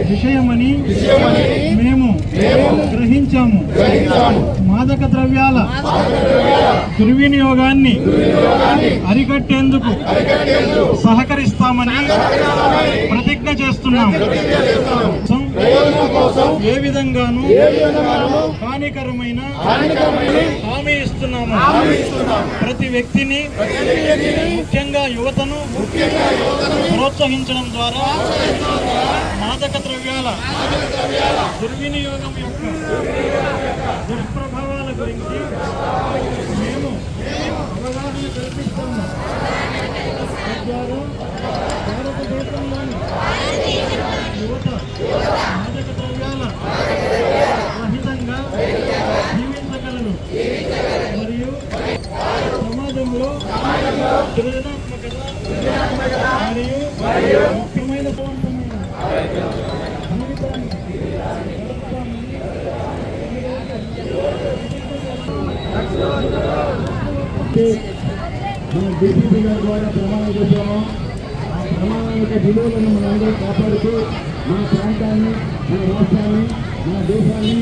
విషయమని మేము గ్రహించాము. మాదక ద్రవ్యాల దుర్వినియోగాన్ని అరికట్టేందుకు సహకరిస్తామని ప్రతిజ్ఞ చేస్తున్నాము. ఏ విధంగానూ హానికరమైన హామీ ఇస్తున్నాము. ప్రతి వ్యక్తిని ముఖ్యంగా యువతను ప్రోత్సహించడం ద్వారా మాదక ద్రవ్యాల దుర్వినియోగం యొక్క దుష్ప్రభావాల గురించి మేము అవగాహన కల్పిస్తాము. తద్వారా భారతదేశంలోని యువత మాదక ద్రవ్యాల రహితంగా జీవించగలరు. మరియు సమాజంలో సృజనాత్మకత మరియు ముఖ్యమైన మనం బీజేపీ గారి ద్వారా ప్రమాణం చేశాము ఆ ప్రమాణం యొక్క విలువలను మనందరూ కాపాడుతూ మన ప్రాంతాన్ని మన రాష్ట్రాన్ని మన దేశాన్ని